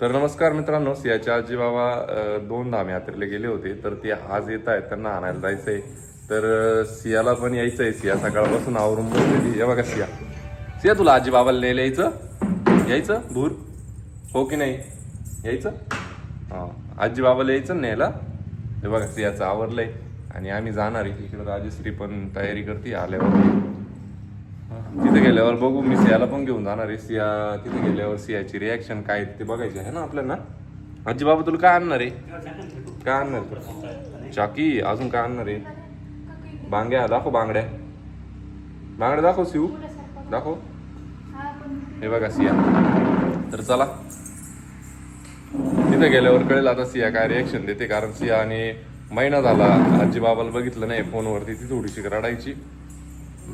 तर नमस्कार मित्रांनो सियाचे आजी बाबा दोन धाम यात्रेला गेले होते तर ते आज येत आहेत त्यांना आणायला जायचंय. तर सियाला पण यायचं आहे सिया सकाळपासून आवरून बसलेली हे बघा सिया. सिया तुला आजी बाबाला लिहायला यायचं? यायचं? दूर हो की नाही? यायचं? हा. आजी बाबाला यायचं न्यायला? हे बघा सियाचं आवरलंय. आणि आम्ही जाणार आहे. इकडं राजश्री पण तयारी करते आल्यावर. तिथे गेल्यावर बघू मी सियाला पण घेऊन जाणार आहे. सिया तिथे गेल्यावर सियाची रिॲक्शन काय ते बघायची आहे ना आपल्याला? आजी बाबा तुला काय आणणार आहे? काय आणणार तू चाकी अजून काय आणणार आहे? बांग्या दाखव बांगड्या. बांगड्या दाखव शिव. दाखव. हे बघा सिया. तर चला. तिथे गेल्यावर कळेल आता सिया काय रिॲक्शन देते कारण सिया आणि महिना झाला. आजी बाबाला बघितलं नाही फोनवरती ती थोडीशी रडायची.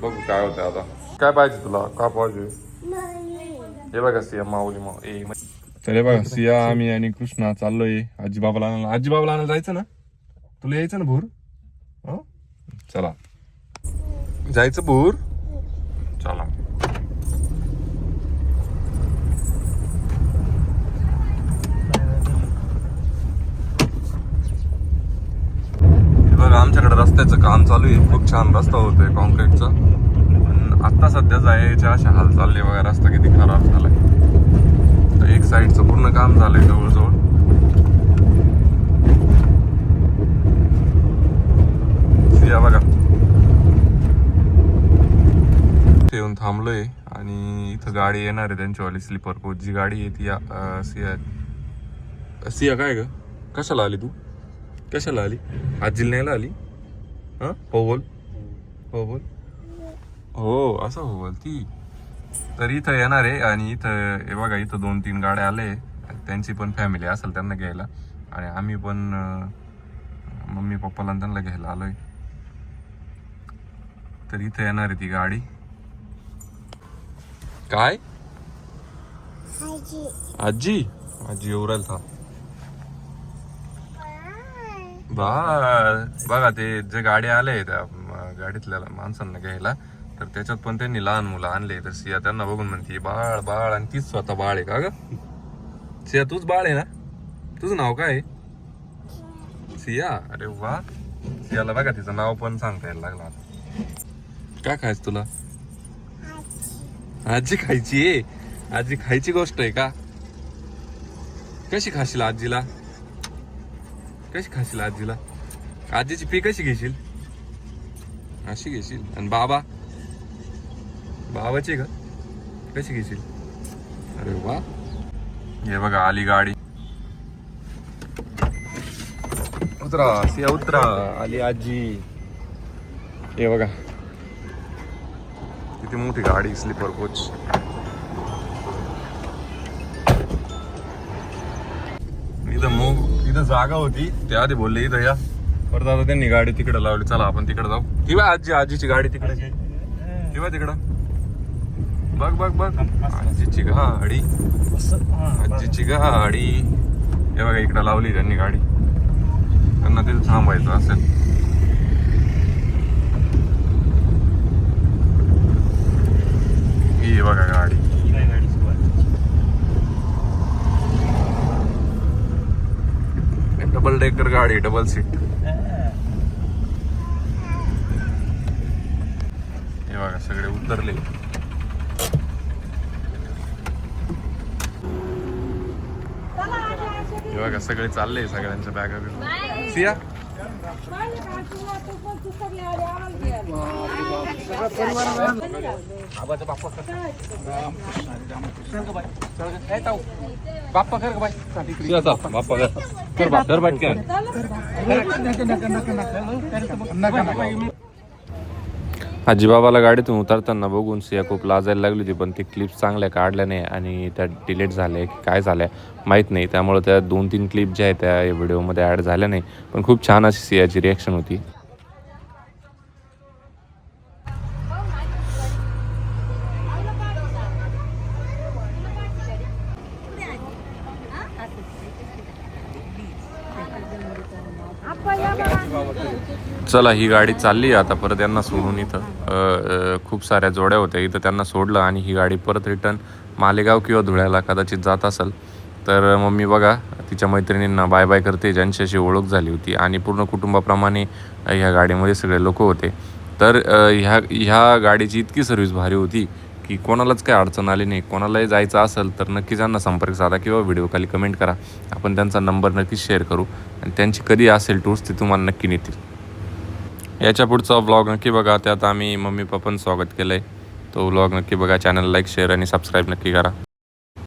बघू काय होतं आता. काय पाहिजे तुला? काय पाहिजे? हे बघा सिया माऊली माऊ. ए म- तर हे बघा सिया आम्ही आणि कृष्णा चाललोय आजी बाबाला आणायला. आजी बाबाला आणायला जायचं ना? तुला यायचं ना भूर? हं? चला. जायचं भूर? चला हे बघा आमच्याकडे रस्त्याचं काम चालू आहे. खूप छान रस्ता होतोय कॉन्क्रीटचा पण आत्ता सध्या जायच्या अशा हाल चालले बघा रस्ता किती खराब झालाय तर एक साईडचं पूर्ण काम झालंय जवळजवळ. या बघा. येऊन थांबलोय आणि इथं गाडी येणार आहे त्यांच्यावाली स्लीपर कोच. जी गाडी आहे ती अं, सिया सिया काय ग? कशाला आली तू? कशाला आली? आजील न्यायला आली? हा? हो बोल. हो बोल. हो असं हो बोल. ती तर इथं येणार आहे आणि इथं हे बघा इथं दोन तीन गाड्या आले. त्यांची पण फॅमिली असेल त्यांना घ्यायला. आणि आम्ही पण मम्मी पप्पाला त्यांना घ्यायला आलोय. तर इथं येणार आहे ती गाडी. काय? आजी. आजी? येऊ राहील था बा बघा ते जे गाडी आले त्या गाडीतल्या माणसांना घ्यायला तर त्याच्यात पण त्यांनी लहान मुलं आणले. तर सिया त्यांना बघून म्हणते बाळ बाळ आणि तीच स्वतः बाळ आहे का ग? सिया तूच बाळ आहे ना? तुझं नाव काय आहे? सिया? अरे वा. सियाला बघा तिचं नाव पण सांगता यायला लागला काय खायचं तुला? आजी खायची आहे. आजी खायची गोष्ट आहे का? कशी खाशील आजीला? कशी खाशील आजीला? आजीची पी कशी घेशील? अशी घेशील. आणि बाबा? बाबाची का? कशी घेशील? अरे वा. हे बघा आली गाडी. उतरा सिया उतरा. आली आजी. हे बघा. किती मोठी गाडी स्लीपर कोच मी तर मग तिथं जागा होती. ते आधी बोलले इथं या. परत आता त्यांनी गाडी तिकडे लावली. चला आपण तिकडे जाऊ. किंवा आजी आजीची गाडी तिकडे किंवा तिकडं. बघ बघ बघ. आजीची गाडी. आजीची गाडी. हे बघा इकडे लावली त्यांनी गाडी. त्यांना तिथे थांबायचं असेल ही बघा गाडी डबल डेकर गाडी डबल सीट. हे बघा सगळे उतरले. हे बघा सगळे चालले सगळ्यांच्या बॅगा सिया? सिया चाल बाप्पा कर कर बाप कर बाट कर आजीबाबाला गाडीतून उतरताना बघून सिया खूप लाजायला लागली होती पण ती क्लिप्स चांगल्या काढल्या नाही आणि त्या डिलीट झाल्या. की काय झाल्या माहीत नाही. त्यामुळे त्या दोन तीन क्लिप ज्या आहेत त्या व्हिडिओमध्ये ॲड झाल्या नाही. पण खूप छान अशी सियाची रिॲक्शन होती. चला ही गाडी चालली आता परत यांना सोडून इथं. खूप साऱ्या जोड्या होत्या इथं त्यांना सोडलं आणि ही गाडी परत रिटर्न मालेगाव किंवा धुळ्याला कदाचित जात असेल. तर मम्मी बघा तिच्या मैत्रिणींना बाय बाय करते ज्यांच्याशी ओळख झाली होती आणि पूर्ण कुटुंबाप्रमाणे ह्या गाडीमध्ये सगळे लोक होते. तर ह्या ह्या गाडीची इतकी सर्व्हिस भारी होती की कोणालाच काही अडचण आली नाही. कोणालाही जायचं असेल तर नक्की त्यांना संपर्क साधा किंवा व्हिडिओ खाली कमेंट करा. आपण त्यांचा नंबर नक्कीच शेअर करू आणि त्यांची कधी असेल टूर्स ते तुम्हाला नक्की नेतील. याच्या पुढचा व्लॉग नक्की बघा. त्यात आम्ही मम्मी पप्पांचं स्वागत केलं आहे तो व्लॉग नक्की बघा. चॅनल लाईक शेअर आणि सबस्क्राईब नक्की करा.